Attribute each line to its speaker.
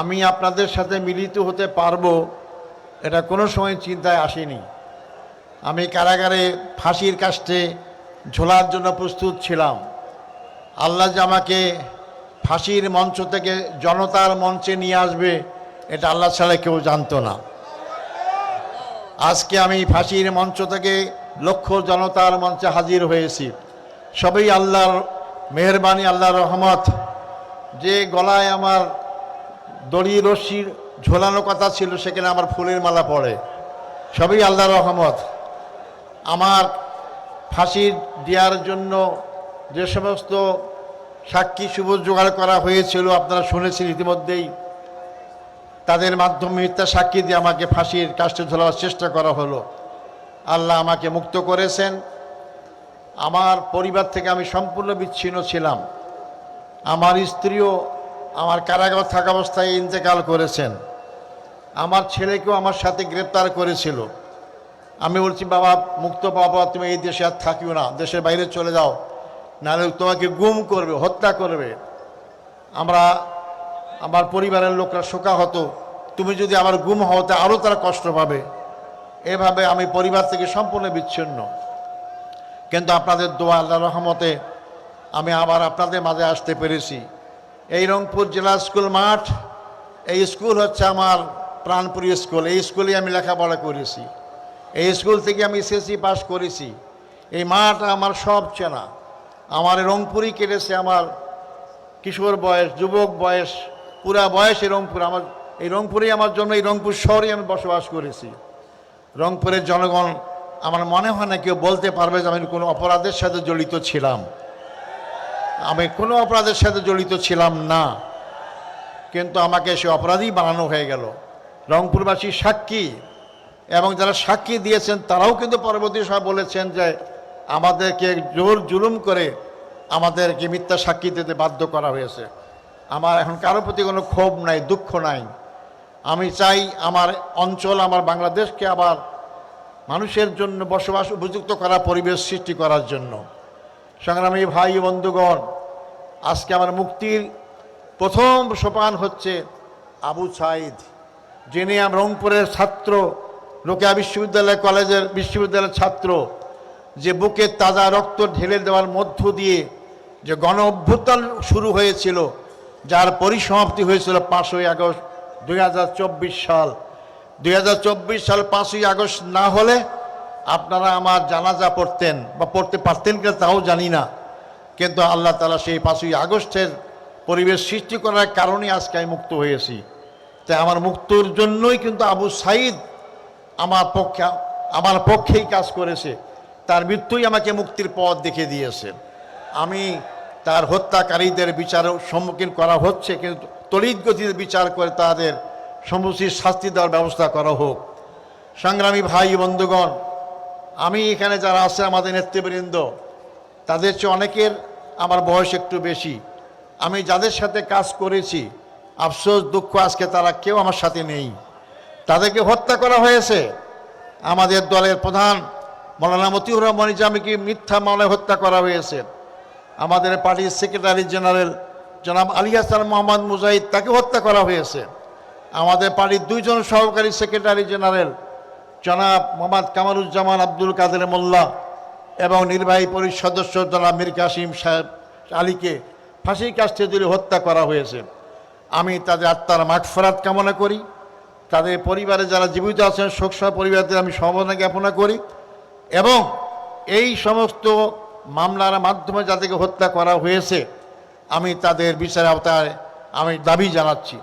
Speaker 1: আমি আপনাদের সাথে মিলিত হতে পারব, এটা কোনো সময় চিন্তায় আসেনি। আমি কারাগারে ফাঁসির কাস্টে ঝোলার জন্য প্রস্তুত ছিলাম। আল্লাহ যে আমাকে ফাঁসির মঞ্চ থেকে জনতার মঞ্চে নিয়ে আসবে, এটা আল্লাহ ছাড়া কেউ জানতো না। আজকে আমি ফাঁসির মঞ্চ থেকে লক্ষ জনতার মঞ্চে হাজির হয়েছি। সবই আল্লাহর মেহরবানি, আল্লাহর রহমত। যে গলায় আমার দড়ি রশ্মির ঝোলানো কথা ছিল, সেখানে আমার ফুলের মালা পড়ে। সবই আল্লাহ রহমত। আমার ফাঁসি দেওয়ার জন্য যে সমস্ত সাক্ষী সুবোধ জোগাড় করা হয়েছিল, আপনারা শুনেছেন ইতিমধ্যেই, তাদের মাধ্যমে মিথ্যা সাক্ষী দিয়ে আমাকে ফাঁসির কাষ্টে ঝোলার চেষ্টা করা হলো। আল্লাহ আমাকে মুক্ত করেছেন। আমার পরিবার থেকে আমি সম্পূর্ণ বিচ্ছিন্ন ছিলাম। আমার স্ত্রীও আমার কারাগার থাকা অবস্থায় ইন্তেকাল করেছেন। আমার ছেলেকেও আমার সাথে গ্রেপ্তার করেছিল। আমি বলছি, বাবা, মুক্ত বাবা তুমি এই দেশে আর থাকিও না। দেশের বাইরে চলে যাও। নাহলে তোমাকে গুম করবে, হত্যা করবে। আমরা, আমার পরিবারের লোকরা শোকা হতো তুমি যদি আমার গুম হওয়াতে আরও তারা কষ্ট পাবে। এভাবে আমি পরিবার থেকে সম্পূর্ণ বিচ্ছিন্ন। কিন্তু আপনাদের দোয়া আল্লাহ রহমতে আমি আবার আপনাদের মাঝে আসতে পেরেছি। এই রংপুর জেলা স্কুল মাঠ, এই স্কুল হচ্ছে আমার প্রাণপ্রিয় স্কুল। এই স্কুলে আমি লেখাপড়া করেছি। এই স্কুল থেকে আমি এসএসসি পাস করেছি। এই মাঠ আমার সব চেনা। আমার রংপুরই কেটেছে আমার কিশোর বয়স, যুবক বয়স, পুরা বয়স এই রংপুর। আমার এই রংপুরেই আমার জন্য এই রংপুর শহরে আমি বসবাস করেছি। রংপুরের জনগণ, আমার মনে হয় না কেউ বলতে পারবে যে আমি কোনো অপরাধের সাথে জড়িত ছিলাম। আমি কোনো অপরাধের সাথে জড়িত ছিলাম না। কিন্তু আমাকে সে অপরাধী বানানো হয়ে গেল। রংপুরবাসী সাক্ষী এবং যারা সাক্ষী দিয়েছেন, তারাও কিন্তু পরবর্তী সময় বলেছেন যে আমাদেরকে জোর জুলুম করে আমাদেরকে মিথ্যা সাক্ষী দিতে বাধ্য করা হয়েছে। আমার এখন কারও প্রতি কোনো ক্ষোভ নাই, দুঃখ নাই। আমি চাই আমার অঞ্চল, আমার বাংলাদেশকে আবার মানুষের জন্য বসবাস উপযুক্ত করা পরিবেশ সৃষ্টি করার জন্য। সংগ্রামী ভাই বন্ধুগণ, আজকে আমার মুক্তির প্রথম সোপান হচ্ছে আবু সাইদ, যিনি আম রংপুরের ছাত্র রোকেয়া বিশ্ববিদ্যালয় কলেজের বিশ্ববিদ্যালয়ের ছাত্র, যে বুকে তাজা রক্ত ঢেলে দেওয়ার মধ্য দিয়ে যে গণ অভ্যুত্থান শুরু হয়েছিল, যার পরিসমাপ্তি হয়েছিল পাঁচই আগস্ট দুই হাজার চব্বিশ সাল। দুই হাজার চব্বিশ সাল পাঁচই আগস্ট না হলে আপনারা আমার জানাজা পড়তেন বা পড়তে পারতেন কিনা তাও জানি না। কিন্তু আল্লাহ তালা সেই পাঁচই আগস্টের পরিবেশ সৃষ্টি করার কারণে আজকে আমি মুক্ত হয়েছি। তাই আমার মুক্তর জন্যই কিন্তু আবু সাইদ আমার পক্ষে, আমার পক্ষেই কাজ করেছে। তার মৃত্যুই আমাকে মুক্তির পথ দেখে দিয়েছে। আমি তার হত্যাকারীদের বিচার সম্মুখীন করা হচ্ছে, কিন্তু তড়িৎ গতিতে বিচার করে তাদের সমুচিত শাস্তি দেওয়ার ব্যবস্থা করা হোক। সংগ্রামী ভাই বন্ধুগণ আমি এখানে যারা আছে আমাদের নেতৃবৃন্দ, তাদের চেয়ে অনেকের আমার বয়স একটু বেশি। আমি যাদের সাথে কাজ করেছি, আফসোস, দুঃখ আজকে তারা কেউ আমার সাথে নেই। তাদেরকে হত্যা করা হয়েছে। আমাদের দলের প্রধান মৌলানা মতিউর রহমান ইজামিকে মিথ্যা মামলায় হত্যা করা হয়েছে। আমাদের পার্টির সেক্রেটারি জেনারেল জনাব আলী হাসান মোহাম্মদ মুজাহিদ তাকে হত্যা করা হয়েছে। আমাদের পার্টির দুইজন সহকারী সেক্রেটারি জেনারেল জনাব মোহাম্মদ কামারুজ্জামান আব্দুল কাদের মোল্লা এবং নির্বাহী পরিষদ সদস্য জনাব মীর কাসিম সাহেব আলীকে ফাঁসির কাছে তুলে হত্যা করা হয়েছে। আমি তাদের আত্মার মাগফরাত কামনা করি। তাদের পরিবারে যারা জীবিত আছেন, শোকসহ পরিবারদের আমি সমবেদনা জ্ঞাপনা করি এবং এই সমস্ত মামলার মাধ্যমে যাদেরকে হত্যা করা হয়েছে, আমি তাদের বিচার আওতায় আমি দাবি জানাচ্ছি।